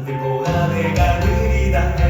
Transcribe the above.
만들고 아내가 느리다.